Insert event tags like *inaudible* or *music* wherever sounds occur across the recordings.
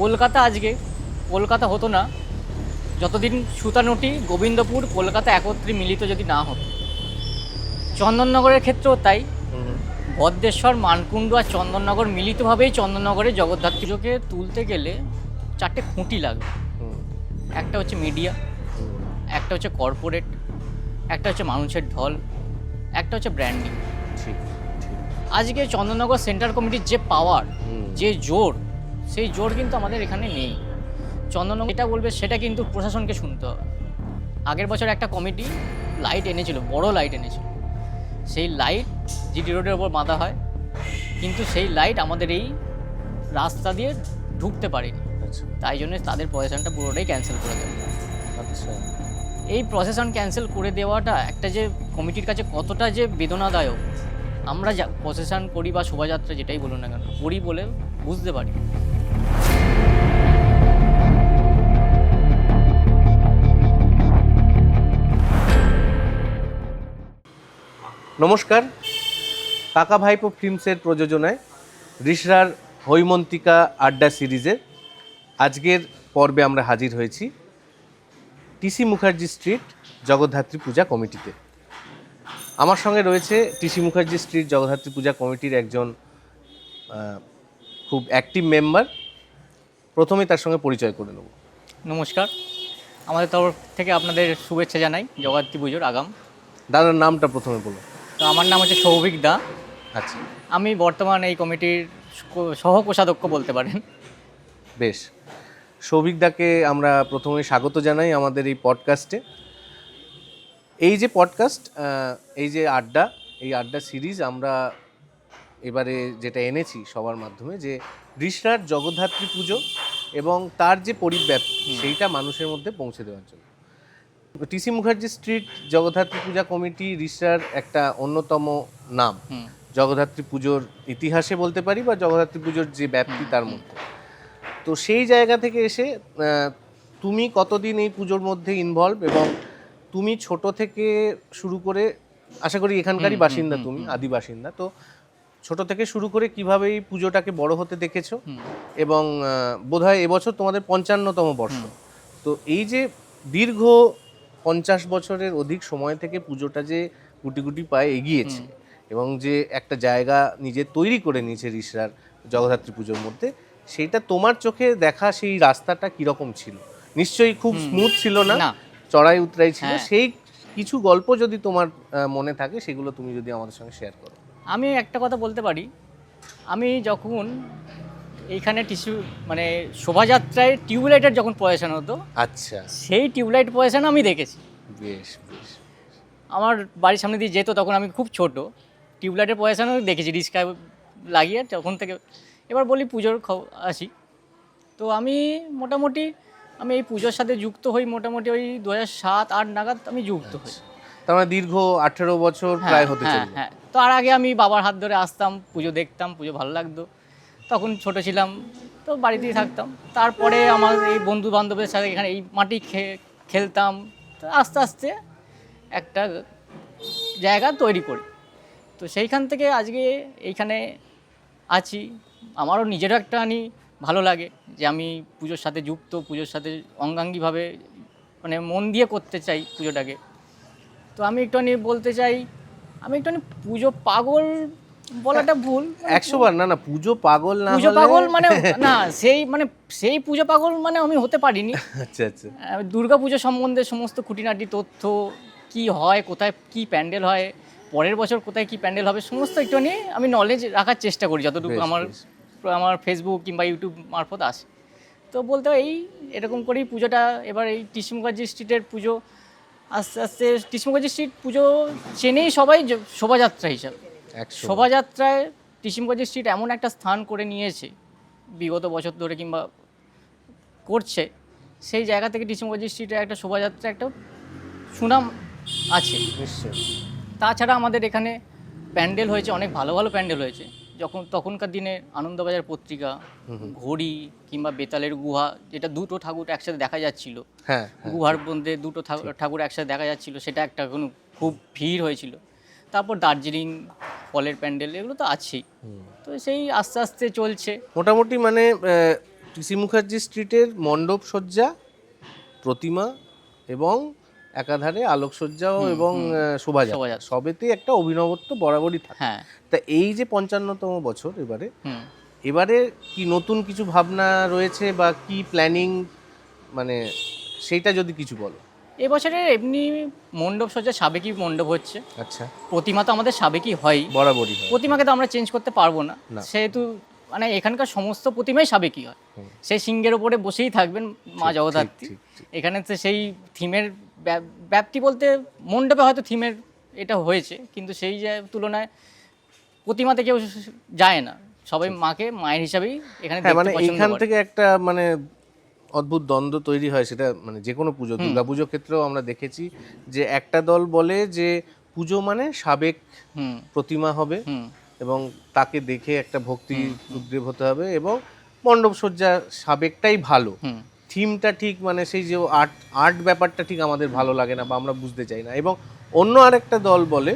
কলকাতা আজকে কলকাতা হতো না। যতদিন সুতানুটি গোবিন্দপুর কলকাতা একত্রে মিলিত যদি না হতো। চন্দননগরের ক্ষেত্রেও তাই। ভদ্রেশ্বর মানকুণ্ড আর চন্দননগর মিলিতভাবেই চন্দননগরে জগদ্ধাত্রী পুজোকে তুলতে গেলে চারটে খুঁটি লাগবে একটা হচ্ছে মিডিয়া একটা হচ্ছে কর্পোরেট একটা হচ্ছে মানুষের ঢল একটা হচ্ছে ব্র্যান্ডিং। আজকে চন্দননগর সেন্ট্রাল কমিটির যে পাওয়ার যে জোর সেই জোর কিন্তু আমাদের এখানে নেই। চন্দননগর যেটা বলবে সেটা কিন্তু প্রশাসনকে শুনতে হবে। আগের বছর একটা কমিটি লাইট এনেছিল বড় লাইট এনেছিল। সেই লাইট জিটি রোডের ওপর বাঁধা হয় কিন্তু সেই লাইট আমাদের এই রাস্তা দিয়ে ঢুকতে পারেনি। আচ্ছা। তাই জন্য তাদের প্রসেশনটা পুরোটাই ক্যান্সেল করে দেয়। আচ্ছা। এই প্রসেশন ক্যান্সেল করে দেওয়াটা একটা যে কমিটির কাছে কতটা যে বেদনাদায়ক আমরা যা প্রসেশন করি বা শোভাযাত্রা যেটাই বলুন না কেন করি বলে বুঝতে পারি নমস্কার। কাকা ভাইপো ফিল্মসের প্রযোজনায় রিসরার হৈমন্তিকা আড্ডা সিরিজের আজকের পর্বে আমরা হাজির হয়েছি টিসি মুখার্জি স্ট্রিট জগদ্ধাত্রী পূজা কমিটিতে। আমার সঙ্গে রয়েছে টিসি মুখার্জি স্ট্রিট জগদ্ধাত্রী পূজা কমিটির একজন খুব অ্যাক্টিভ মেম্বার প্রথমে তার সঙ্গে পরিচয় করে নেব। নমস্কার। আমাদের তরফ থেকে আপনাদের শুভেচ্ছা জানাই জগদ্ধাত্রী পুজোর আগাম। দাদার নামটা প্রথমে বলো তো আমার নাম হচ্ছে সৌভিক দা। আচ্ছা। আমি বর্তমান এই কমিটির সহ কোষাধ্যক্ষ বলতে পারেন। বেশ। সৌভিক দাকে আমরা প্রথমে স্বাগত জানাই আমাদের এই পডকাস্টে এই যে পডকাস্ট এই যে আড্ডা এই আড্ডা সিরিজ আমরা এবারে যেটা এনেছি সবার মাধ্যমে যে ঋষরার জগদ্ধাত্রী পুজো এবং তার যে পরিব্যাপ্তি সেইটা মানুষের মধ্যে পৌঁছে দেওয়ার জন্য। TC Mukherjee street Jagaddhatri puja committee রিসার একটা অন্যতম নাম। জগদ্ধাত্রী পুজোর ইতিহাসে বলতে পারি বা জগদ্ধাত্রী পুজোর যে ব্যাপ্তি তার মধ্যে। তো সেই জায়গা থেকে এসে তুমি কতদিন এই পুজোর মধ্যে ইনভলভ এবং তুমি ছোট থেকে শুরু করে আশা করি এখানকারই বাসিন্দা তুমি আদি বাসিন্দা তো ছোট থেকে শুরু করে কীভাবে এই পুজোটাকে বড় হতে দেখেছ? এবং বোধহয় এবছর তোমাদের পঞ্চান্নতম বর্ষ। তো এই যে দীর্ঘ পঞ্চাশ বছরের অধিক সময় থেকে পুজোটা যে গুটি গুটি পায়ে এগিয়েছে এবং যে একটা জায়গা নিজে তৈরি করে নিয়েছে রিসরার জগদ্ধাত্রী পুজোর মধ্যে সেইটা তোমার চোখে দেখা সেই রাস্তাটা কীরকম ছিল? নিশ্চয়ই খুব স্মুথ ছিল না? না। চড়াই উতরাই ছিল। হ্যাঁ। সেই কিছু গল্প যদি তোমার মনে থাকে সেগুলো তুমি যদি আমাদের সঙ্গে শেয়ার করো। আমি একটা কথা বলতে পারি। আমি যখন এইখানে টিস্যু মানে শোভাযাত্রায় টিউবলাইটের যখন পয়সানো হতো আচ্ছা। সেই টিউবলাইট পয়সানো আমি দেখেছি। বেশ বেশ। আমার বাড়ির সামনে দিয়ে যেত তখন আমি খুব ছোট টিউবলাইটের পয়সানো দেখেছি রিক্সা লাগিয়ে তখন থেকে। এবার বলি পুজোর আসি। তো আমি মোটামুটি আমি এই পুজোর সাথে যুক্ত হই মোটামুটি ওই দু হাজার সাত আট নাগাদ আমি যুক্ত হই। তার মানে দীর্ঘ আঠেরো বছর হ্যাঁ, প্রায় হতে হ্যাঁ হ্যাঁ। তো আর আগে আমি বাবার হাত ধরে আসতাম পুজো দেখতাম পুজো ভালো লাগতো। তখন ছোট ছিলাম, তো বাড়িতেই থাকতাম। তারপরে আমার এই বন্ধু বান্ধবের সাথে এখানে এই মাটি খেলতাম। তো আস্তে আস্তে একটা জায়গা তৈরি করি। তো সেইখান থেকে আজকে এইখানে আছি। আমারও নিজেরও একটা আনি ভালো লাগে যে আমি পুজোর সাথে যুক্ত, পুজোর সাথে অঙ্গাঙ্গিভাবে মানে মন দিয়ে করতে চাই পুজোটাকে। তো আমি একটুখানি বলতে চাই, আমি একটুখানি পুজো পাগল বলাটা ভুল। একশো বার না না পুজো পাগল না পুজো পাগল মানে না সেই মানে সেই পুজো পাগল মানে আমি হতে পারিনি। আচ্ছা আচ্ছা। দুর্গা পুজো সম্বন্ধে সমস্ত খুঁটিনাটি তথ্য কি হয় কোথায় কি প্যান্ডেল হয় পরের বছর কোথায় কি প্যান্ডেল হবে সমস্ত একটুখানি আমি নলেজ রাখার চেষ্টা করি যতটুকু আমার আমার ফেসবুক কিংবা ইউটিউব মারফত আসে। তো বলতে হয় এই এরকম করেই পুজোটা এবার এই টিসি মুখার্জি স্ট্রিটের পুজো আস্তে আস্তে টিসি মুখার্জি স্ট্রিট পুজো চেনেই সবাই শোভাযাত্রা হিসাবে। শোভাযাত্রায় টিসি মুখার্জি স্ট্রিট এমন একটা স্থান করে নিয়েছে বিগত বছর ধরে কিংবা করছে সেই জায়গা থেকে টিসি স্ট্রিটে একটা শোভাযাত্রা একটা সুনাম আছে। তাছাড়া আমাদের এখানে প্যান্ডেল হয়েছে অনেক ভালো ভালো প্যান্ডেল হয়েছে। যখন তখনকার দিনে আনন্দবাজার পত্রিকা ঘড়ি কিংবা বেতালের গুহা যেটা দুটো ঠাকুর একসাথে দেখা যাচ্ছিল। হ্যাঁ হ্যাঁ। গুহার মধ্যে দুটো ঠাকুর ঠাকুর একসাথে দেখা যাচ্ছিল সেটা একটা কোনো খুব ভিড় হয়েছিল। তারপর দার্জিলিং ফলের প্যান্ডেল এগুলো তো আছেই। তো সেই আস্তে আস্তে চলছে। মোটামুটি মানে টিসি মুখার্জি স্ট্রিটের মণ্ডপ সজ্জা প্রতিমা এবং একাধারে আলোকসজ্জাও এবং শোভাযাত্রা। সবেতেই একটা অভিনবত্ব বরাবরই থাকে। হ্যাঁ। তা এই যে পঞ্চান্নতম বছর এবারে এবারে কি নতুন কিছু ভাবনা রয়েছে বা কি প্ল্যানিং মানে সেইটা যদি কিছু বলো। এবছরের এমনি মণ্ডপ সজ্জা সাবেকি মণ্ডপ হচ্ছে আচ্ছা প্রতিমা তো আমাদের সাবেকি হয়ই বরাবরই হয়। প্রতিমাকে তো আমরা চেঞ্জ করতে পারব না না। সেহেতু মানে এখানকার সমস্ত প্রতিমাই সাবেকি হয়। সেই সিংহের ওপরে বসেই থাকবেন মা জগদ্ধাত্রী ঠিক, ঠিক। এখানে তো সেই থিমের ব্যাপ- ব্যাপ্তি বলতে মণ্ডপে হয়তো থিমের এটা হয়েছে কিন্তু সেই যে তুলনায় প্রতিমাতে কেউ যায় না সবাই মাকে মায়ের হিসাবেই এখানে হ্যাঁ দেখতে মানে পছন্দ এইখান করে। থেকে একটা মানে অদ্ভুত দ্বন্দ্ব তৈরি হয় সেটা মানে যে কোনো পুজো দুর্গা পুজোর ক্ষেত্রেও আমরা দেখেছি যে একটা দল বলে যে পুজো মানে সাবেক প্রতিমা হবে এবং তাকে দেখে একটা ভক্তি উদ্রেক হতে হবে এবং মণ্ডপ সজ্জা সাবেকটাই ভালো। থিমটা ঠিক মানে সেই যে আর্ট আর্ট ব্যাপারটা ঠিক আমাদের ভালো লাগে না বা আমরা বুঝতে চাই না এবং অন্য আরেকটা দল বলে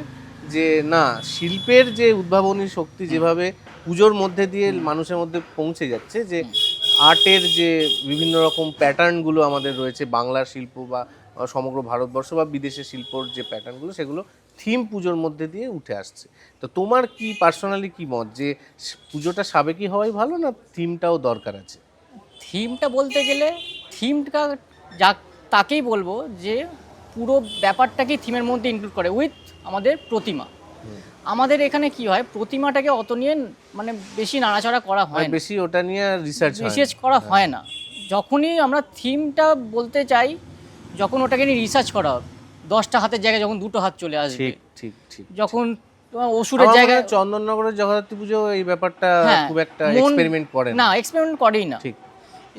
যে না শিল্পের যে উদ্ভাবনী শক্তি যেভাবে পুজোর মধ্যে দিয়ে মানুষের মধ্যে পৌঁছে যাচ্ছে যে আর্টের যে বিভিন্ন রকম প্যাটার্নগুলো আমাদের রয়েছে, বাংলার শিল্প বা সমগ্র ভারতবর্ষ বা বিদেশের শিল্পর যে প্যাটার্নগুলো সেগুলো থিম পুজোর মধ্যে দিয়ে উঠে আসছে। তো তোমার কি পার্সোনালি কি মত যে পুজোটা সাবেকি হওয়াই ভালো না থিমটাও দরকার আছে? থিমটা বলতে গেলে থিমটা যা তাকেই বলব যে পুরো ব্যাপারটাকেই থিমের মধ্যে ইনক্লুড করে উইথ আমাদের প্রতিমা। আমাদের এখানে কি হয় প্রতিমাটাকে অত নিয়ে মানে বেশি নাড়াচাড়া করা হয় না। বেশি ওটা নিয়ে রিসার্চ রিসার্চ করা হয়। না। যখনই আমরা থিমটা বলতে চাই যখন ওটাকে নিয়ে রিসার্চ করা হবে দশটা হাতের জায়গায় যখন দুটো হাত চলে আসবে ঠিক ঠিক ঠিক যখন অসুরের জায়গায় চন্দননগরের জগদ্ধাত্রী পুজো এই ব্যাপারটা হ্যাঁ, খুব একটা এক্সপেরিমেন্ট করে না। না এক্সপেরিমেন্ট করেই না। ঠিক।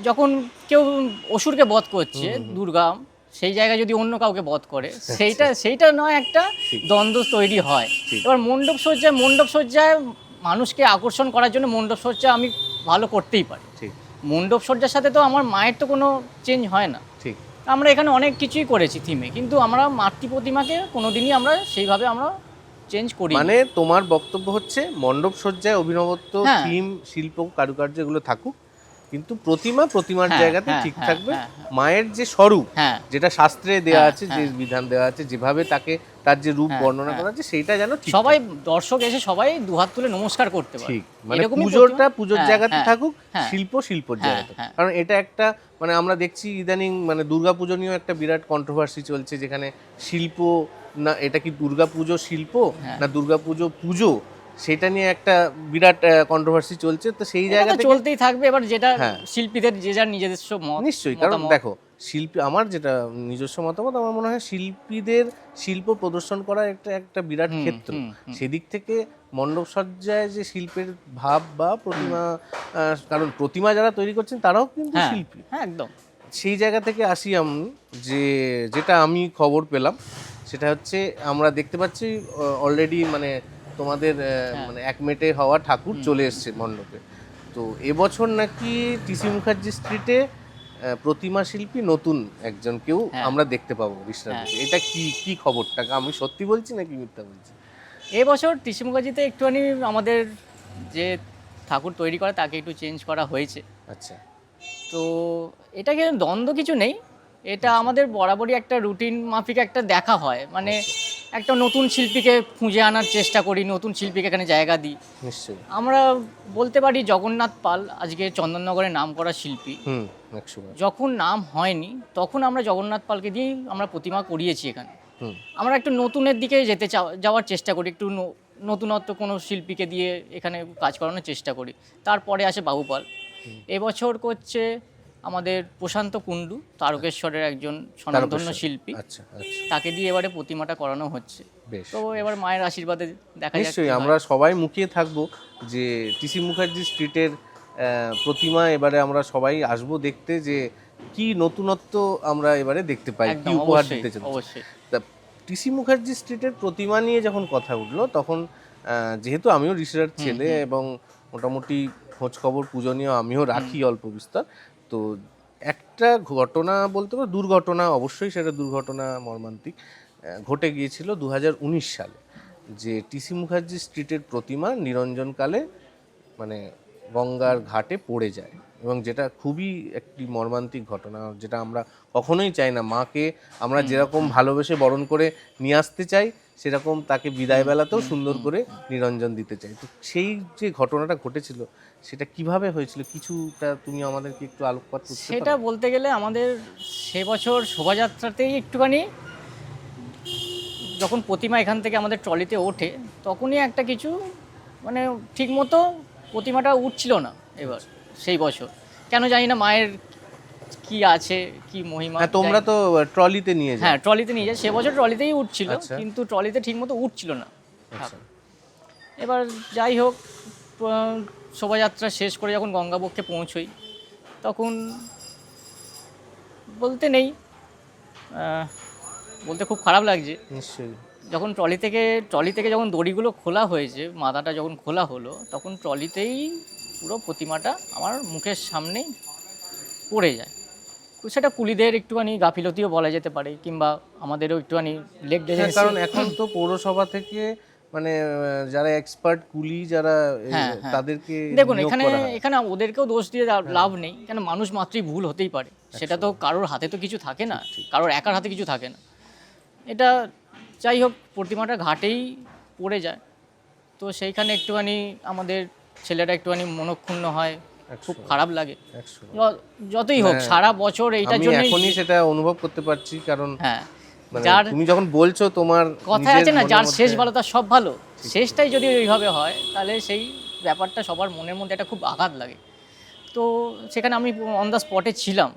যখন কেউ অসুরকে বধ করছে দুর্গা সেই জায়গায় যদি অন্য কাউকে বধ করে *laughs* সেইটা সেইটা নয় একটা দ্বন্দ্ব তৈরি হয়। এবার মণ্ডপ সজ্জায় মণ্ডপ সজ্জায় মানুষকে আকর্ষণ করার জন্য মণ্ডপ সজ্জা আমি ভালো করতেই পারি। মণ্ডপ সজ্জার সাথে তো আমার মায়ের তো কোনো চেঞ্জ হয় না। ঠিক। আমরা এখানে অনেক কিছুই করেছি থিমে কিন্তু আমরা মাতৃ প্রতিমাকে কোনোদিনই আমরা সেইভাবে আমরা চেঞ্জ করি মানে তোমার বক্তব্য হচ্ছে মণ্ডপ সজ্জায় অভিনবত্ব হ্যাঁ। থিম শিল্প কারুকার্য এগুলো থাকুক। কিন্তু প্রতিমা প্রতিমার হ্যাঁ, জায়গাতে হ্যাঁ, ঠিক হ্যাঁ, থাকবে মায়ের যে স্বরূপ যেটা শাস্ত্রে দেওয়া আছে যে। বিধান দেওয়া আছে যেভাবে তাকে তার যে রূপ বর্ণনা। করা আছে সেইটা যেন সবাই দর্শক এসে সবাই দুহাত তুলে নমস্কার করতে পারে ঠিক মানে পুজোরটা পুজোর জায়গাতে থাকুক। শিল্প শিল্পর জায়গাতে। কারণ এটা একটা মানে আমরা দেখছি ইদানিং মানে দুর্গা পুজো নিয়েও একটা বিরাট কন্ট্রোভার্সি চলছে যেখানে শিল্প না এটা কি দুর্গা পুজো শিল্প। না দুর্গা পুজো পুজো সেটা নিয়ে একটা বিরাট কন্ট্রোভার্সি চলছে। তো সেই জায়গা চলতেই থাকবে এবার যেটা হ্যাঁ। শিল্পীদের যে যার নিজস্ব মত নিশ্চয়ই কারণ দেখো শিল্পী আমার যেটা নিজস্ব মতামত আমার মনে হয় শিল্পীদের শিল্প প্রদর্শন করা একটা একটা বিরাট ক্ষেত্র। সেদিক থেকে মণ্ডপ সজ্জায় যে শিল্পের ভাব বা প্রতিমা কারণ প্রতিমা যারা তৈরি করছেন তারাও কিন্তু হ্যাঁ শিল্পী। হ্যাঁ একদম। সেই জায়গা থেকে আসি আমি যে যেটা আমি খবর পেলাম সেটা হচ্ছে আমরা দেখতে পাচ্ছি অলরেডি মানে তোমাদের হ্যাঁ। মানে এক মেটে হওয়া ঠাকুর চলে এসছে মণ্ডপে। তো এবছর নাকি টিসি মুখার্জি স্ট্রিটে প্রতিমা শিল্পী নতুন একজন কেউ হ্যাঁ। আমরা দেখতে পাবো বিশ্রামে এটা কি কি খবরটা? আমি সত্যি বলছি নাকি মিথ্যা বলছি? এবছর টিসি মুখার্জিতে একটুখানি আমাদের যে ঠাকুর তৈরি করে তাকে একটু চেঞ্জ করা হয়েছে। আচ্ছা। তো এটা কিন্তু দ্বন্দ্ব কিছু নেই। এটা আমাদের বরাবরই একটা রুটিন মাফিক একটা দেখা হয়। মানে একটা নতুন শিল্পীকে খুঁজে আনার চেষ্টা করি নতুন শিল্পীকে এখানে জায়গা দিই। নিশ্চয়ই। আমরা বলতে পারি জগন্নাথ পাল আজকে চন্দননগরে নাম করা শিল্পী। যখন নাম হয়নি তখন আমরা জগন্নাথ পালকে দিয়েই আমরা প্রতিমা করিয়েছি এখানে। আমরা একটু নতুনের দিকে যেতে চা- যাওয়ার চেষ্টা করি একটু নতুনত্ব কোনো শিল্পীকে দিয়ে এখানে কাজ করানোর চেষ্টা করি। তারপরে আসে বাহুপাল। এবছর করছে আমাদের প্রশান্ত কুণ্ডু তারকেশ্বরের একজন স্বনামধন্য শিল্পী। আচ্ছা আচ্ছা। তাকে দিয়ে এবারে প্রতিমাটা করানো হচ্ছে। তো এবার মায়ের আশীর্বাদে দেখা নিশ্চয়ই আমরা সবাই মুখিয়ে থাকব যে টিসি মুখার্জি স্ট্রিটের প্রতিমা এবারে আমরা সবাই আসব দেখতে যে কি নতুনত্ব আমরা এবারে দেখতে পাই কি উপহার দিতে অবশ্যই। তা টিসি মুখার্জি স্ট্রিটের প্রতিমা নিয়ে যখন কথা উঠল তখন যেহেতু আমিও রিসার্চ ছেলে এবং মোটামুটি খোঁজ খবর পূজনীয় আমিও রাখি অল্প বিস্তর তো একটা ঘটনা বলতে পারো দুর্ঘটনা অবশ্যই সেটা দুর্ঘটনা মর্মান্তিক ঘটে গিয়েছিল দু হাজার উনিশ সালে যে টিসি মুখার্জি স্ট্রিটের প্রতিমা নিরঞ্জনকালে মানে গঙ্গার ঘাটে পড়ে যায় এবং যেটা খুবই একটি মর্মান্তিক ঘটনা যেটা আমরা কখনোই চাই না। মাকে আমরা যেরকম ভালোবেসে বরণ করে নিয়ে আসতে চাই সেরকম তাকে বিদায় বেলাতেও সুন্দর করে নিরঞ্জন দিতে চাই তো সেই যে ঘটনাটা ঘটেছিল সেটা কীভাবে হয়েছিল? কিছুটা তুমি আমাদেরকে একটু আলোকপাত করতে সেটা বলতে গেলে আমাদের সে বছর শোভাযাত্রাতেই একটুখানি যখন প্রতিমা এখান থেকে আমাদের ট্রলিতে ওঠে তখনই একটা কিছু মানে ঠিকমতো প্রতিমাটা উঠছিল না এবার সেই বছর। কেন জানি না মায়ের কি আছে কি মহিমা হ্যাঁ তোমরা তো ট্রলিতে নিয়ে যাও। হ্যাঁ ট্রলিতে নিয়ে যায় সে বছর ট্রলিতেই উঠছিল আচ্ছা। কিন্তু ট্রলিতে ঠিকমতো উঠছিল না। আচ্ছা। এবার যাই হোক শোভাযাত্রা শেষ করে যখন গঙ্গাবক্ষে পৌঁছই তখন বলতে নেই। বলতে খুব খারাপ লাগছে। নিশ্চয়ই। যখন ট্রলি থেকে ট্রলি থেকে যখন দড়িগুলো খোলা হয়েছে মাথাটা যখন খোলা হলো তখন ট্রলিতেই পুরো প্রতিমাটা আমার মুখের সামনেই পড়ে যায়। সেটা কুলিদের একটুখানি গাফিলতিও বলা যেতে পারে কিংবা আমাদেরও একটুখানি লেগ হ্যাঁ, কারণ এখন তো পৌরসভা থেকে মানে যারা এক্সপার্ট কুলি যারা হ্যাঁ, হ্যাঁ। তাদেরকে দেখুন এখানে এখানে ওদেরকেও দোষ দিয়ে লাভ- নেই কেন মানুষ মাত্রই ভুল হতেই পারে। সেটা তো কারোর হাতে তো কিছু থাকে না কারোর একার হাতে কিছু থাকে না। এটা যাই হোক প্রতিমাটা ঘাটেই পড়ে যায়। তো সেইখানে একটুখানি আমাদের ছেলেটা একটুখানি মনক্ষুণ্ণ হয় খুব খারাপ লাগে। যতই হোক হ্যাঁ। সারা বছর এইটার আমি জন্য এখনই সেটা অনুভব করতে পারছি কারণ হ্যাঁ মানে যার তুমি যখন বলছো তোমার নিজের আছে না যার শেষ ভালো তার সব ভালো। শেষটাই যদি ওইভাবে হয় তাহলে সেই ব্যাপারটা সবার মনের মধ্যে একটা খুব আঘাত লাগে। তো সেখানে আমি অন দ্য স্পটে ছিলাম।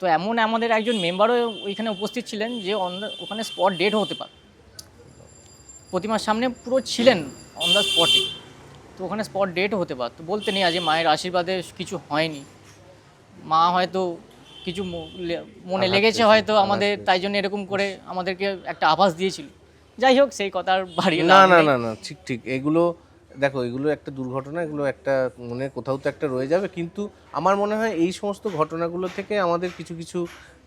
তো এমন আমাদের একজন মেম্বারও ওইখানে উপস্থিত ছিলেন যে অন ওখানে স্পট ডেট হতে পারে। প্রতিমার সামনে পুরো ছিলেন অন দ্য স্পটে তো ওখানে স্পট ডেট হতে পারতো বলতে নেই আজ মায়ের আশীর্বাদে কিছু হয়নি। মা হয়তো কিছু মনে লেগেছে হয়তো আমাদের তাই জন্য এরকম করে আমাদেরকে একটা আভাস দিয়েছিল। যাই হোক সেই কথার বাড়ি না না না না ঠিক ঠিক। এগুলো দেখো এগুলো একটা দুর্ঘটনা এগুলো একটা মনে কোথাও তো একটা রয়ে যাবে। কিন্তু আমার মনে হয় এই সমস্ত ঘটনাগুলো থেকে আমাদের কিছু কিছু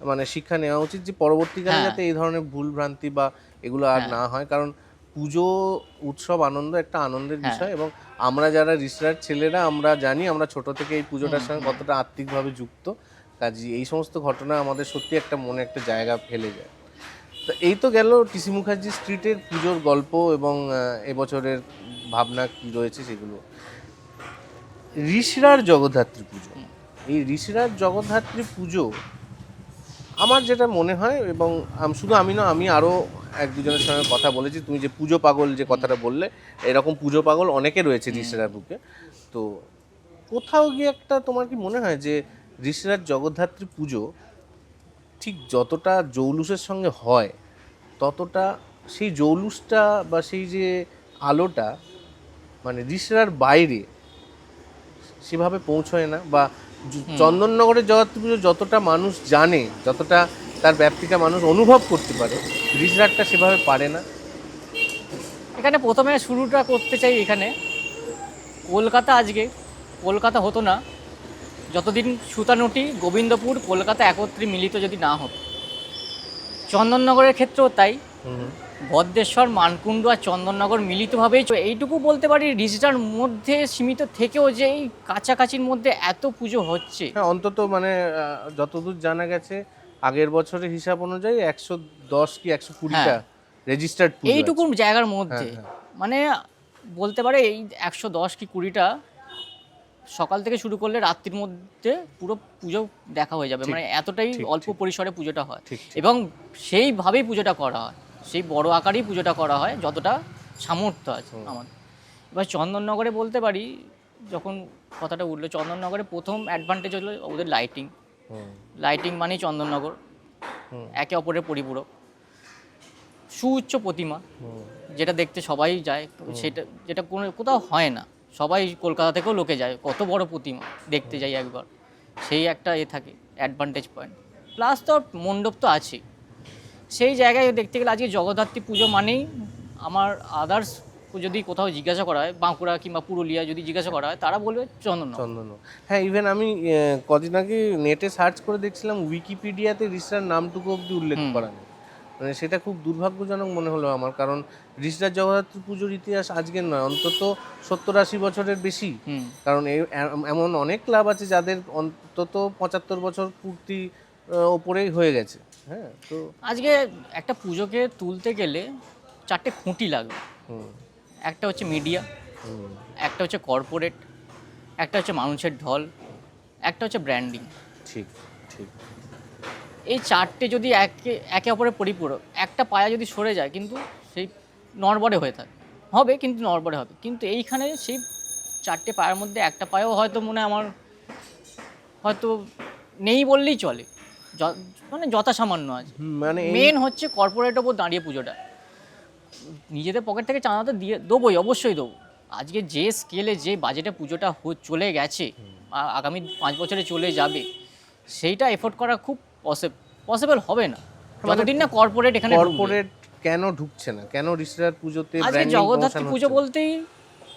মানে শিক্ষা নেওয়া উচিত যে পরবর্তীকালে হ্যাঁ। যাতে এই ধরনের ভুল ভ্রান্তি বা এগুলো আর হ্যাঁ। না হয়। কারণ পুজো উৎসব আনন্দ একটা আনন্দের হ্যাঁ। বিষয় এবং আমরা যারা রিসরার ছেলেরা আমরা জানি আমরা ছোট থেকে এই পুজোটার সঙ্গে কতটা আত্মিকভাবে যুক্ত। কাজে এই সমস্ত ঘটনা আমাদের সত্যি একটা মনে একটা জায়গা ফেলে যায়। তো এই তো গেল টিসি মুখার্জি স্ট্রিটের পুজোর গল্প এবং এবছরের ভাবনা কি রয়েছে সেগুলো। ঋষিরার জগদ্ধাত্রী পুজো। এই ঋষিরার জগদ্ধাত্রী পুজো আমার যেটা মনে হয় এবং শুধু আমি না আমি আরও এক দুজনের সঙ্গে কথা বলেছি। তুমি যে পুজো পাগল যে কথাটা বললে এরকম পুজো পাগল অনেকে রয়েছে ঋষিরার বুকে। তো কোথাও গিয়ে একটা তোমার কি মনে হয় যে ঋষিরার জগদ্ধাত্রী পুজো ঠিক যতটা জৌলুসের সঙ্গে হয় ততটা সেই জৌলুসটা বা সেই যে আলোটা মানে ঋষিরার বাইরে সেভাবে পৌঁছয় না বা চন্দননগরের জগদ্ধাত্রী পুজো যতটা মানুষ জানে যতটা তার ব্যাপ্তিটা মানুষ অনুভব করতে পারে। ঋষিরারটা সেভাবে পারে না। এখানে প্রথমে শুরুটা করতে চাই এখানে। কলকাতা আজকে কলকাতা হতো না। যতদিন সুতানুটি গোবিন্দপুর কলকাতা একত্রে মিলিত যদি না হতো। চন্দননগরের ক্ষেত্রেও তাই। ভদ্রেশ্বর মানকুণ্ড আর চন্দননগর মিলিতভাবেই এইটুকু বলতে পারি রিজটার মধ্যে সীমিত থেকেও যে এই কাছাকাছির মধ্যে এত পুজো হচ্ছে। হ্যাঁ অন্তত মানে যতদূর জানা গেছে আগের বছরের হিসাব অনুযায়ী একশো দশ কি একশো কুড়িটা রেজিস্টার্ড পুজো এইটুকু জায়গার মধ্যে। হ্যাঁ, মানে বলতে পারে এই একশো দশ কি কুড়িটা সকাল থেকে শুরু করলে রাত্রির মধ্যে পুরো পুজো দেখা হয়ে যাবে। মানে এতটাই অল্প পরিসরে পুজোটা হয়। এবং সেইভাবেই পুজোটা করা হয়। সেই বড় আকারেই পুজোটা করা হয় যতটা সামর্থ্য আছে আমাদের এবার চন্দননগরে বলতে পারি যখন কথাটা উঠল চন্দননগরে প্রথম অ্যাডভান্টেজ হলো ওদের লাইটিং লাইটিং মানেই চন্দননগর। একে অপরের পরিপূরক। সুউচ্চ প্রতিমা, যেটা দেখতে সবাই যায় সেটা, যেটা কোনো, কোথাও হয় না। সবাই কলকাতা থেকেও লোকে যায়, কত বড় প্রতিমা দেখতে যাই একবার। সেই একটা এ থাকে অ্যাডভান্টেজ পয়েন্ট প্লাস তো মণ্ডপ তো আছেই। সেই জায়গায় দেখতে গেলে আজকে জগদ্ধাত্রী পুজো মানেই আমার আদার্স যদি কোথাও জিজ্ঞাসা করা হয় বাঁকুড়া কিংবা পুরুলিয়া যদি জিজ্ঞাসা করা হয় তারা বলবে চন্দন চন্দন হ্যাঁ ইভেন আমি কদিন আগে নেটে সার্চ করে দেখছিলাম উইকিপিডিয়াতে রিসরার নামটুকু অবধি উল্লেখ। করা নেই। মানে সেটা খুব দুর্ভাগ্যজনক মনে হলো আমার কারণ ঋষরাজ জগদ্ধাত্রী পুজোর ইতিহাস আজকের নয় অন্তত সত্তর আশি বছরের বেশি। কারণ এমন অনেক ক্লাব আছে যাদের অন্তত পঁচাত্তর বছর পূর্তি ওপরেই হয়ে গেছে। হ্যাঁ তো আজকে একটা পুজোকে তুলতে গেলে চারটে খুঁটি লাগবে। হুম, একটা হচ্ছে মিডিয়া একটা হচ্ছে কর্পোরেট একটা হচ্ছে মানুষের ঢল একটা হচ্ছে ব্র্যান্ডিং ঠিক ঠিক। এই চারটে যদি একে একে অপরের পরিপূরক একটা পায়া যদি সরে যায় কিন্তু সেই নড়বড়ে হয়ে থাকে। হবে কিন্তু নড়বড়ে হবে। কিন্তু এইখানে সেই চারটে পায়ের মধ্যে একটা পায়েও হয়তো মনে হয় আমার হয়তো নেই বললেই চলে। মানে যথাসামান্য আছে। মানে মেন হচ্ছে কর্পোরেট ওপর দাঁড়িয়ে পুজোটা। নিজেদের পকেট থেকে চাঁদা তো দিয়ে দেবোই অবশ্যই দেবো। আজকে যে স্কেলে যে বাজেটে পুজোটা চলে গেছে আগামী পাঁচ বছরে চলে যাবে সেইটা এফোর্ড করা খুব পসিবল হবে না। যতদিন না কর্পোরেট এখানে কর্পোরেট কেন ঢুকছে না? কেন ঋষরাজ পুজোতে আজকে জগদ্ধাত্রী পুজো বলতেই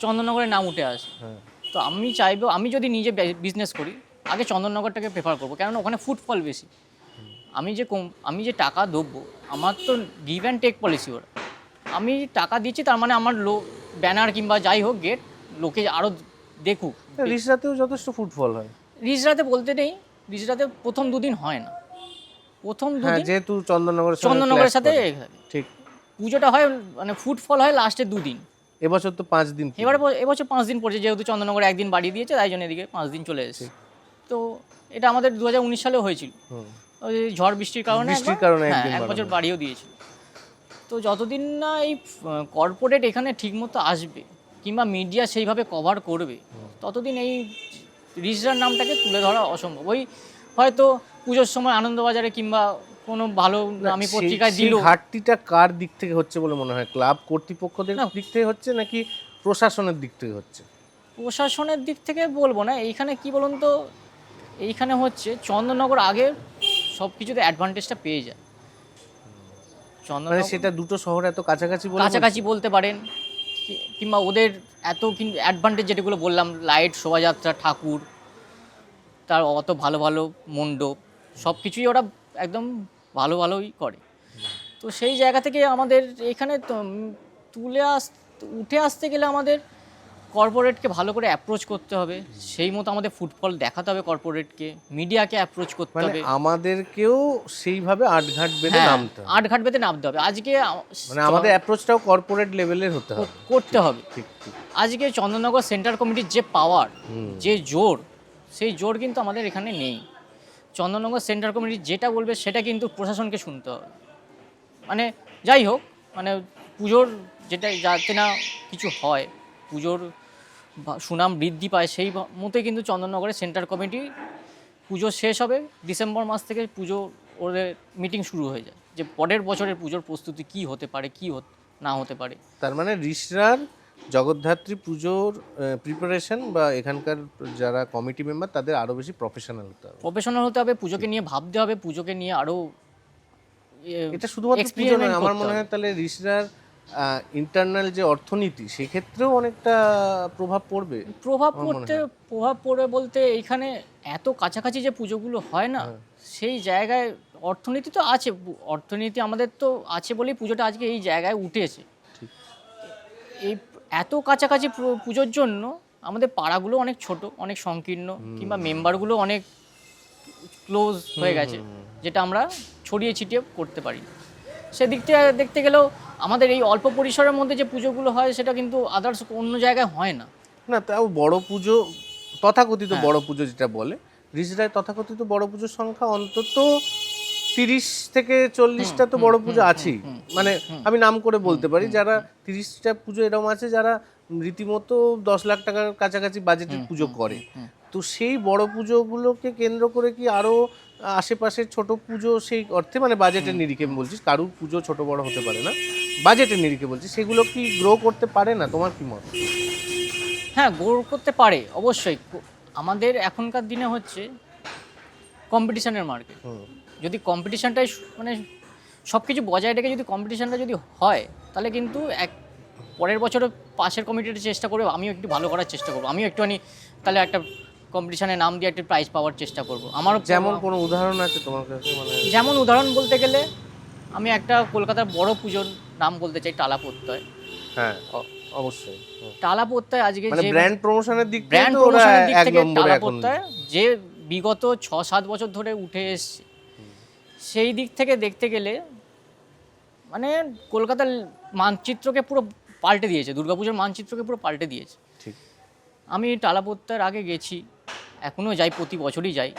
চন্দননগরের নাম উঠে আসে। হ্যাঁ। তো আমি চাইব আমি যদি নিজে বিজনেস করি আগে চন্দননগরটাকে প্রেফার করব কেননা ওখানে ফুটফল বেশি। আমি যে কম আমি যে টাকা দেবো আমার তো গিভ অ্যান্ড টেক পলিসি ওরা। আমি টাকা দিচ্ছি তার মানে আমার লো ব্যানার কিংবা যাই হোক গেট লোকে আরও দেখুক। ঋষরাতেও যথেষ্ট ফুটফল হয়। রিজরাতে বলতে নেই রিজরাতে প্রথম দুদিন হয় না। প্রথম হ্যাঁ দুদিন যেহেতু চন্দননগরের সঙ্গে চন্দননগরের সাথে। ঠিক। পুজোটা হয় মানে ফুটফল হয় লাস্টের দুদিন। এবছর তো পাঁচ দিন এবার এবছর পাঁচ দিন পড়ছে যেহেতু চন্দননগর একদিন বাড়িয়ে দিয়েছে তাই জন্য এদিকে পাঁচ দিন চলে এসেছে। তো এটা আমাদের দু সালেও হয়েছিল। ওই ঝড় বৃষ্টির কারণে বৃষ্টির কারণে হ্যাঁ, এক বছর বাড়িয়েও দিয়েছিল। তো যতদিন না এই কর্পোরেট এখানে ঠিকমতো আসবে কিংবা মিডিয়া সেইভাবে কভার করবে ততদিন এই রিজরার নামটাকে তুলে ধরা অসম্ভব। ওই হয়তো পুজোর সময় আনন্দবাজারে কিংবা কোনো ভালো নামি সেই- পত্রিকায় দিল। ঘাটতিটা কার দিক থেকে হচ্ছে বলে মনে হয়? ক্লাব কর্তৃপক্ষদের। দিক থেকে হচ্ছে নাকি প্রশাসনের দিক থেকে হচ্ছে? প্রশাসনের দিক থেকে বলব না এইখানে কি বলুন তো এইখানে হচ্ছে চন্দননগর আগে সব কিছুতে অ্যাডভান্টেজটা পেয়ে যায়। মানে সেটা দুটো শহর এত কাছাকাছি কাছাকাছি বলতে পারেন। কিংবা ওদের এত কিন্তু অ্যাডভান্টেজ যেগুলো বললাম লাইট শোভাযাত্রা ঠাকুর তার অত ভালো ভালো মণ্ডপ সব কিছুই ওরা একদম ভালো ভালোই করে। তো সেই জায়গা থেকে আমাদের এখানে তো, তুলে আস উঠে আসতে গেলে আমাদের কর্পোরেটকে ভালো করে অ্যাপ্রোচ করতে হবে। সেই মতো আমাদের ফুটফল দেখাতে হবে কর্পোরেটকে মিডিয়াকে অ্যাপ্রোচ করতে মানে হবে। আমাদেরকেও সেইভাবে আটঘাট বেঁধে হ্যাঁ নামতে হবে। আট ঘাট বেঁধে নামতে হবে। আজকে মানে আমাদের অ্যাপ্রোচটাও কর্পোরেট লেভেলের হতে হবে। করতে হবে। ঠিক ঠিক আজকে চন্দননগর সেন্ট্রাল কমিটির যে পাওয়ার যে জোর সেই জোর কিন্তু আমাদের এখানে নেই। চন্দননগর সেন্ট্রাল কমিটি যেটা বলবে সেটা কিন্তু প্রশাসনকে শুনতে হবে। মানে যাই হোক মানে পুজোর যেটা যাতে না কিছু হয় পুজোর সুনাম বৃদ্ধি পায় সেই মতোই কিন্তু চন্দননগরের সেন্টার কমিটি পুজো শেষ হবে। ডিসেম্বর মাস থেকে পুজো ওদের মিটিং শুরু হয়ে যায়। যে পরের বছরের পুজোর প্রস্তুতি কি হতে পারে কি না হতে পারে। তার মানে ঋষরার জগদ্ধাত্রী পুজোর প্রিপারেশন বা এখানকার যারা কমিটি মেম্বার তাদের আরও বেশি প্রফেশনাল হতে হবে। প্রফেশনাল হতে হবে পুজোকে নিয়ে ভাবতে হবে পুজোকে নিয়ে আরও এটা শুধুমাত্র পুজো নয় আমার মনে হয় তাহলে ঋষরার ইন্টারনাল যে অর্থনীতি সেক্ষেত্রেও অনেকটা প্রভাব পড়বে প্রভাব পড়তে প্রভাব পড়বে বলতে এইখানে এত কাছাকাছি যে পুজোগুলো হয় না হ্যাঁ। সেই জায়গায় অর্থনীতি তো আছে অর্থনীতি আমাদের তো আছে বলেই পুজোটা আজকে এই জায়গায় উঠেছে। এই এত কাছাকাছি পুজোর জন্য আমাদের পাড়াগুলো অনেক ছোট অনেক সংকীর্ণ কিংবা মেম্বারগুলো অনেক ক্লোজ হয়ে গেছে যেটা আমরা ছড়িয়ে ছিটিয়ে করতে পারি। না। সেদিক দেখতে গেলেও আমাদের এই অল্প পরিসরের মধ্যে যে পুজোগুলো হয় সেটা কিন্তু আদার্স অন্য জায়গায় হয় না। না তাও বড় পুজো তথাকথিত হ্যাঁ। বড় পুজো যেটা বলে ঋষরায় তথাকথিত বড় পুজোর সংখ্যা অন্তত তিরিশ থেকে চল্লিশটা তো বড় পুজো আছেই। মানে আমি নাম করে বলতে পারি যারা তিরিশটা পুজো এরকম আছে যারা রীতিমতো দশ লাখ টাকার কাছাকাছি বাজেটের পুজো করে। তো সেই বড় পুজোগুলোকে কেন্দ্র করে কি আরও আশেপাশের ছোট পুজো সেই অর্থে মানে বাজেটের নিরিখে আমি বলছি কারুর পুজো ছোট বড় হতে পারে না। বাজেটের নিরিখে বলছি সেগুলো কি গ্রো করতে পারে না? তোমার কি মত? হ্যাঁ গ্রো করতে পারে অবশ্যই। আমাদের এখনকার দিনে হচ্ছে কম্পিটিশনের মার্কেট যদি কম্পিটিশনটাই মানে সব কিছু বজায় রেখে যদি কম্পিটিশনটা যদি হয় তাহলে কিন্তু এক পরের বছরে পাশের কমিটিটা চেষ্টা করবে আমিও একটু ভালো করার চেষ্টা করব। আমিও একটুখানি তাহলে একটা কম্পিটিশনে নাম দিয়ে একটি প্রাইজ পাওয়ার চেষ্টা করব। আমারও যেমন কোনো উদাহরণ আছে তোমার কাছে? মানে যেমন উদাহরণ বলতে গেলে আমি একটা কলকাতার বড় পুজোর নাম বলতে চাই টালা প্রত্যয় হ্যাঁ অবশ্যই। হুম। টালা প্রত্যয় আজকে মানে যে ব্র্যান্ড প্রমোশনের দিক থেকে ব্র্যান্ড প্রমোশনের দিক থেকে নম্বরে টালা প্রত্যয় যে বিগত ছ সাত বছর ধরে উঠে এসছে সেই দিক থেকে দেখতে গেলে মানে কলকাতার মানচিত্রকে পুরো পাল্টে দিয়েছে দুর্গাপুজোর মানচিত্রকে পুরো পাল্টে দিয়েছে। ঠিক। আমি টালাপত্তার আগে গেছি এখনও যাই প্রতি বছরই যাই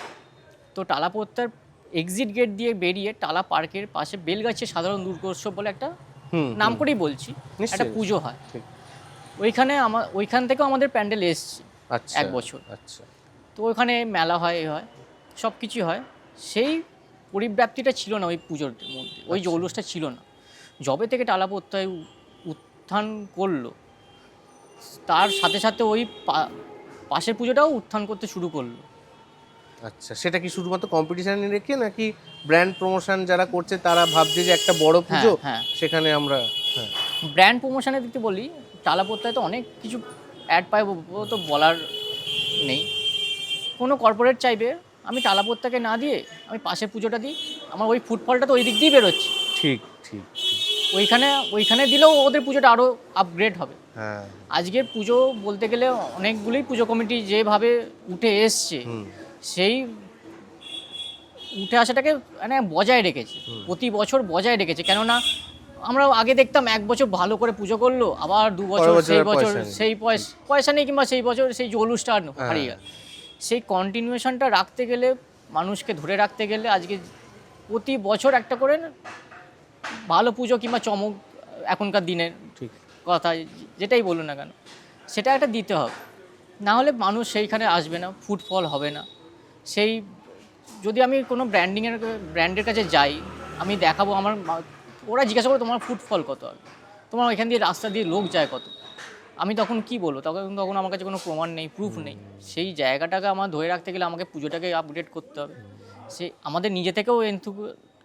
তো টালাপত্তার এক্সিট গেট দিয়ে বেরিয়ে টালা পার্কের পাশে বেলগাছে সাধারণ দুর্গোৎসব বলে একটা নাম করেই বলছি। একটা পুজো হয়। ওইখানে আমার ওইখান থেকেও আমাদের প্যান্ডেল এসছে আচ্ছা এক বছর। আচ্ছা তো ওখানে মেলা হয় এ হয় সব কিছুই হয় সেই পরিব্যাপ্তিটা ছিল না ওই পুজোর মধ্যে ওই আচ্ছা। জৌলসটা ছিল না যবে থেকে টালা প্রত্যয় উত্থান করল তার সাথে সাথে ওই পাশের পুজোটাও উত্থান করতে শুরু করল। আচ্ছা সেটা কি শুধুমাত্র কম্পিটিশনে রেখে নাকি ব্র্যান্ড প্রমোশন যারা করছে তারা ভাবছে যে একটা বড় পুজো হ্যাঁ। সেখানে আমরা হ্যাঁ। ব্র্যান্ড প্রমোশনের দিকে বলি টালা তো অনেক কিছু অ্যাড পাই তো বলার নেই। কোনো কর্পোরেট চাইবে আমি টালা প্রত্যয়কে না দিয়ে আমি পাশের পুজোটা দিই আমার ওই ফুটফলটা তো ওই দিক দিয়ে বেরোচ্ছে। ঠিক ঠিক। ওইখানে ওইখানে দিলেও ওদের পুজোটা আরও আপগ্রেড হবে। হ্যাঁ। আজকের পুজো বলতে গেলে অনেকগুলোই পুজো কমিটি যেভাবে উঠে এসছে সেই উঠে আসাটাকে মানে বজায় রেখেছে প্রতি বছর বজায় রেখেছে। কেননা আমরা আগে দেখতাম এক বছর ভালো করে পুজো করল আবার দু বছর সেই বছর সেই পয়সা পয়সা নেই কিংবা সেই বছর সেই জলুসটা হ্যাঁ। হারিয়ে গেল। সেই কন্টিনিউশনটা রাখতে গেলে মানুষকে ধরে রাখতে গেলে আজকে প্রতি বছর একটা করে ভালো পুজো কিংবা চমক এখনকার দিনের ঠিক। কথা যেটাই বলুন না কেন সেটা একটা দিতে হবে। না হলে মানুষ সেইখানে আসবে না ফুটফল হবে না। সেই যদি আমি কোনো ব্র্যান্ডিংয়ের ব্র্যান্ডের কাছে যাই আমি দেখাবো আমার ওরা জিজ্ঞাসা করে তোমার ফুটফল কত হবে? তোমার এখান দিয়ে রাস্তা দিয়ে লোক যায় কত? আমি তখন কি বলব? তখন তখন আমার কাছে কোনো প্রমাণ নেই প্রুফ নেই। সেই জায়গাটাকে আমার ধরে রাখতে গেলে আমাকে পুজোটাকে আপডেট করতে হবে। সে আমাদের নিজে থেকেও এনথু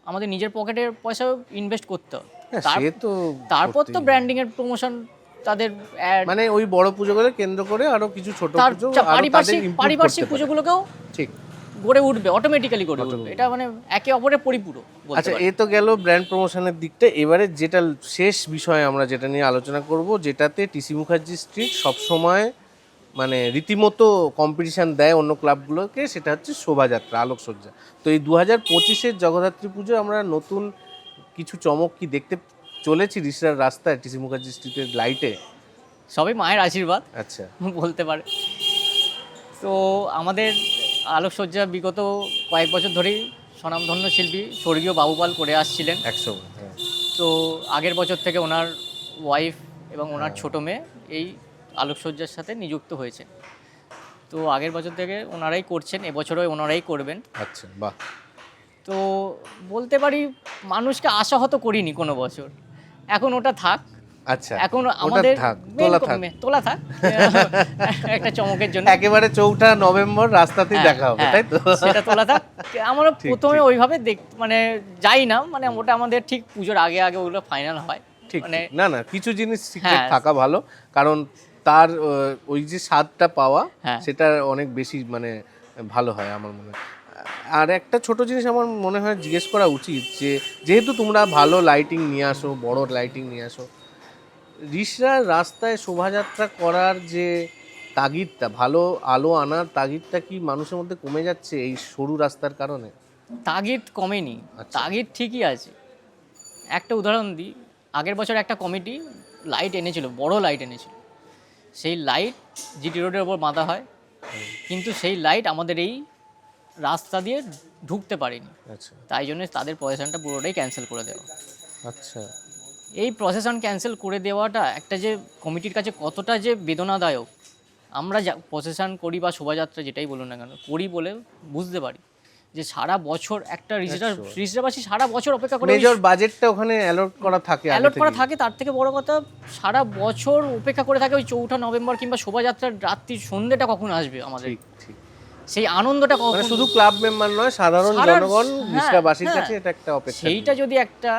আমাদের নিজের পকেটের পয়সাও ইনভেস্ট করতে হবে হ্যাঁ, সে তো তারপর তো। ব্র্যান্ডিং এর প্রমোশন তাদের মানে ওই বড় পুজোগুলো কেন্দ্র করে আরও কিছু ছোট পুজো পারিপার্শ্বিক পারিপার্শ্বিক পুজোগুলোকেও ঠিক। গড়ে উঠবে অটোমেটিক্যালি গড়ে উঠবে। এটা মানে একে অপরের পরিপূরক আচ্ছা এ তো গেল ব্র্যান্ড প্রমোশনের দিকটা। এবারে যেটা শেষ বিষয় আমরা যেটা নিয়ে আলোচনা করব যেটাতে টিসি মুখার্জি স্ট্রিট সবসময় মানে রীতিমতো কম্পিটিশান দেয় অন্য ক্লাবগুলোকে সেটা হচ্ছে শোভাযাত্রা আলোকসজ্জা। তো এই দু হাজার পঁচিশের জগদ্ধাত্রী পুজো আমরা নতুন কিছু চমক কি দেখতে চলেছি রিসরার রাস্তায় টিসি মুখার্জি স্ট্রিটের লাইটে সবই মায়ের আশীর্বাদ আচ্ছা। বলতে পারে। তো আমাদের আলোকসজ্জা বিগত কয়েক বছর ধরেই স্বনামধন্য শিল্পী স্বর্গীয় বাবুপাল করে আসছিলেন। একশো হ্যাঁ। তো আগের বছর থেকে ওনার ওয়াইফ এবং ওনার হ্যাঁ। ছোট মেয়ে এই আলোকসজ্জার সাথে নিযুক্ত হয়েছে। তো আগের বছর থেকে ওনারাই করছেন এবছরও ওনারাই করবেন। আচ্ছা বাহ। তো বলতে পারি মানুষকে আশাহত করিনি কোনো বছর। এখন ওটা থাক। আচ্ছা এখন আমাদের তোলা থাক। তোলা থাক। *laughs* একটা চমকের জন্য। একেবারে চৌঠা নভেম্বর রাস্তাতেই হ্যাঁ, দেখা হবে হ্যাঁ, তাই তো? সেটা তোলা থাক। আমরা *laughs* প্রথমে ওইভাবে দেখ মানে যাই না মানে ওটা আমাদের ঠিক পুজোর আগে আগে ওগুলো ফাইনাল হয়। ঠিক মানে না না কিছু জিনিস হ্যাঁ। থাকা ভালো। কারণ তার ওই যে স্বাদটা পাওয়া হ্যাঁ। সেটা অনেক বেশি মানে ভালো হয় আমার মনে হয়। আর একটা ছোট জিনিস আমার মনে হয় জিজ্ঞেস করা উচিত যে যেহেতু তোমরা ভালো লাইটিং নিয়ে আসো বড় লাইটিং নিয়ে আসো রিসরার রাস্তায় শোভাযাত্রা করার যে তাগিদটা ভালো আলো আনার তাগিদটা কি মানুষের মধ্যে কমে যাচ্ছে এই সরু রাস্তার কারণে? তাগিদ কমেনি। আচ্ছা। তাগিদ ঠিকই আছে। একটা উদাহরণ দিই। আগের বছর একটা কমিটি লাইট এনেছিল বড় লাইট এনেছিল। সেই লাইট জিটি রোডের ওপর বাঁধা হয়। কিন্তু সেই লাইট আমাদের এই রাস্তা দিয়ে ঢুকতে পারেনি। আচ্ছা। তাই জন্য তাদের প্রসেশনটা পুরোটাই ক্যান্সেল করে দেওয়া। আচ্ছা। এই প্রসেশন ক্যান্সেল করে দেওয়াটা একটা যে কমিটির কাছে কতটা যে বেদনাদায়ক আমরা যা প্রসেশন করি বা শোভাযাত্রা যেটাই বলুন না কেন করি বলে বুঝতে পারি। যে সারা বছর একটা একশো। সারা বছর অপেক্ষা করে মেজর বাজেটটা ওখানে অ্যালট করা থাকে অ্যালট করা থাকে। তার থেকে বড় কথা সারা বছর অপেক্ষা করে থাকে ওই চৌঠা নভেম্বর কিংবা শোভাযাত্রার রাত্রি সন্ধ্যেটা কখন আসবে আমাদের? ঠিক ঠিক। সেই আনন্দটা কখন মানে শুধু ক্লাব মেম্বার নয় সাধারণ জনগণ হ্যাঁ, মিশ্রাবাসীর হ্যাঁ। কাছে এটা একটা অপেক্ষা। সেইটা যদি একটা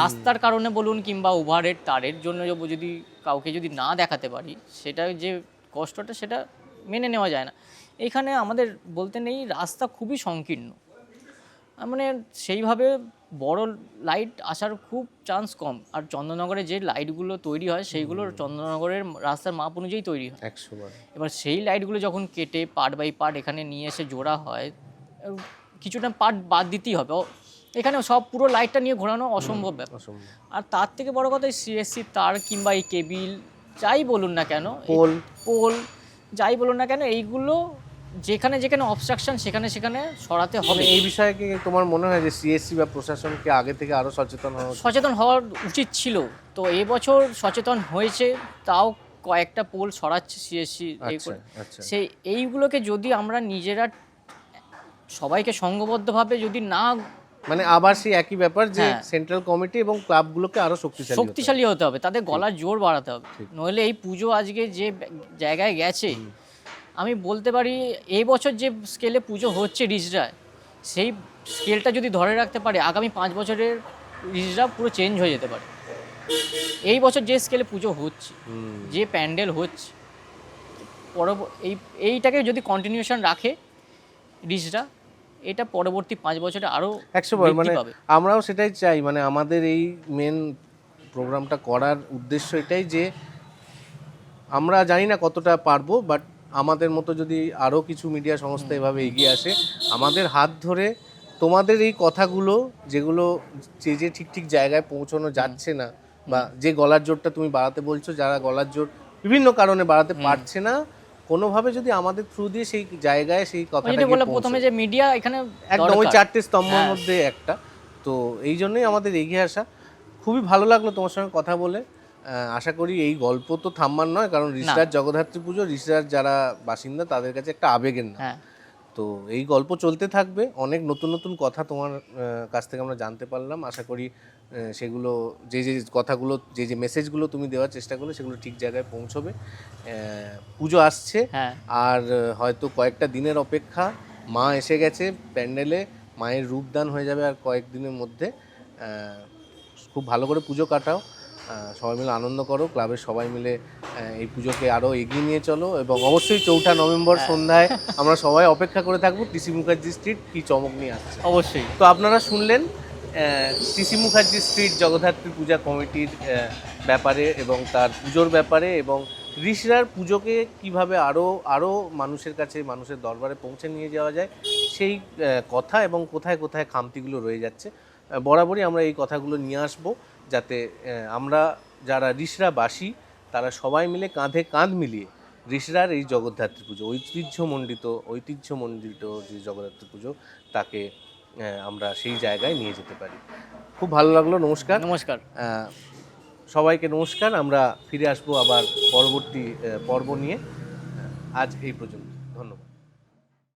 রাস্তার কারণে বলুন কিংবা ওভারহেড তারের জন্য যদি কাউকে যদি না দেখাতে পারি সেটা যে কষ্টটা সেটা মেনে নেওয়া যায় না। এখানে আমাদের বলতে নেই রাস্তা খুবই সংকীর্ণ। মানে সেইভাবে বড় লাইট আসার খুব চান্স কম। আর চন্দননগরে যে লাইটগুলো তৈরি হয় সেইগুলো চন্দননগরের রাস্তার মাপ অনুযায়ী তৈরি হয়। একশো বার এবার সেই লাইটগুলো যখন কেটে পার্ট বাই পার্ট এখানে নিয়ে এসে জোড়া হয় কিছুটা পার্ট বাদ দিতেই হবে। ও- এখানে সব পুরো লাইটটা নিয়ে ঘোরানো অসম্ভব ব্যাপার। আর তার থেকে বড় কথা সিএসসি তার কিংবা এই কেবিল যাই বলুন না কেন পোল। পোল যাই বলুন না কেন এইগুলো যেখানে যেখানে অবস্ট্রাকশন সেখানে সেখানে সরাতে হবে। এই বিষয়ে কি তোমার মনে হয় যে সিএসসি বা প্রশাসনকে আগে থেকে আরও সচেতন হওয়া সচেতন হওয়ার উচিত ছিল। তো এবছর সচেতন হয়েছে তাও কয়েকটা পোল সরাচ্ছে সিএসসি এই আচ্ছা আচ্ছা। সেই এইগুলোকে যদি আমরা নিজেরা সবাইকে সঙ্গবদ্ধভাবে যদি না মানে আবার সেই একই ব্যাপার যে হ্যাঁ। সেন্ট্রাল কমিটি এবং ক্লাবগুলোকে আরও শক্তিশালী শক্তিশালী হতে হবে তাদের গলার জোর বাড়াতে হবে। নইলে এই পুজো আজকে যে জায়গায় গেছে আমি বলতে পারি এই বছর যে স্কেলে পুজো হচ্ছে রিজরায় সেই স্কেলটা যদি ধরে রাখতে পারে আগামী পাঁচ বছরের রিজরা পুরো চেঞ্জ হয়ে যেতে পারে। এই বছর যে স্কেলে পুজো হচ্ছে যে প্যান্ডেল হচ্ছে পরব এই এইটাকে যদি কন্টিনিউশন রাখে রিজরা এটা পরবর্তী পাঁচ বছরে আরও একশো মানে আমরাও সেটাই চাই মানে আমাদের এই মেন প্রোগ্রামটা করার উদ্দেশ্য এটাই যে আমরা জানি না কতটা পারব বাট আমাদের মতো যদি আরও কিছু মিডিয়া সংস্থা এভাবে এগিয়ে আসে আমাদের হাত ধরে তোমাদের এই কথাগুলো যেগুলো যে যে ঠিক ঠিক জায়গায় পৌঁছানো যাচ্ছে না বা যে গলার জোরটা তুমি বাড়াতে বলছো যারা গলার জোর বিভিন্ন কারণে বাড়াতে পারছে না কোনোভাবে যদি আমাদের থ্রু দিয়ে সেই জায়গায় সেই কথাটা। প্রথমে যে মিডিয়া এখানে একদম ওই চারটে স্তম্ভের হ্যাঁ। মধ্যে একটা। তো এই জন্যই আমাদের এগিয়ে আসা। খুবই ভালো লাগল তোমার সঙ্গে কথা বলে। আশা করি এই গল্প তো থাম্বার নয় কারণ ঋষিরাজ জগদ্ধাত্রী পুজো ঋষিরাজ যারা বাসিন্দা তাদের কাছে একটা আবেগের না হ্যাঁ। তো এই গল্প চলতে থাকবে অনেক নতুন নতুন কথা তোমার কাছ থেকে আমরা জানতে পারলাম। আশা করি সেগুলো যে যে কথাগুলো যে যে মেসেজগুলো তুমি দেওয়ার চেষ্টা করলে সেগুলো ঠিক জায়গায় পৌঁছবে। পুজো আসছে হ্যাঁ। আর হয়তো কয়েকটা দিনের অপেক্ষা। মা এসে গেছে প্যান্ডেলে মায়ের রূপদান হয়ে যাবে আর কয়েকদিনের মধ্যে। খুব ভালো করে পুজো কাটাও। সবাই মিলে আনন্দ করো ক্লাবের সবাই মিলে এই পুজোকে আরও এগিয়ে নিয়ে চলো এবং অবশ্যই চৌঠা নভেম্বর সন্ধ্যায় আমরা সবাই অপেক্ষা করে থাকব টিসি মুখার্জি স্ট্রিট কি চমক নিয়ে আসছে। অবশ্যই। তো আপনারা শুনলেন টিসি মুখার্জি স্ট্রিট জগদ্ধাত্রী পূজা কমিটির ব্যাপারে এবং তার পুজোর ব্যাপারে এবং ঋষিরার পুজোকে কীভাবে আরও আরও মানুষের কাছে মানুষের দরবারে পৌঁছে নিয়ে যাওয়া যায় সেই কথা এবং কোথায় কোথায় খামতিগুলো রয়ে যাচ্ছে বরাবরই আমরা এই কথাগুলো নিয়ে আসব। যাতে আমরা যারা ঋষরাবাসী তারা সবাই মিলে কাঁধে কাঁধ মিলিয়ে ঋষরার এই জগদ্ধাত্রী পুজো ঐতিহ্যমণ্ডিত ঐতিহ্যমণ্ডিত যে জগদ্ধাত্রী পুজো তাকে আমরা সেই জায়গায় নিয়ে যেতে পারি। খুব ভালো লাগল নমস্কার। নমস্কার। সবাইকে নমস্কার আমরা ফিরে আসব আবার পরবর্তী পর্ব নিয়ে আজ এই পর্যন্ত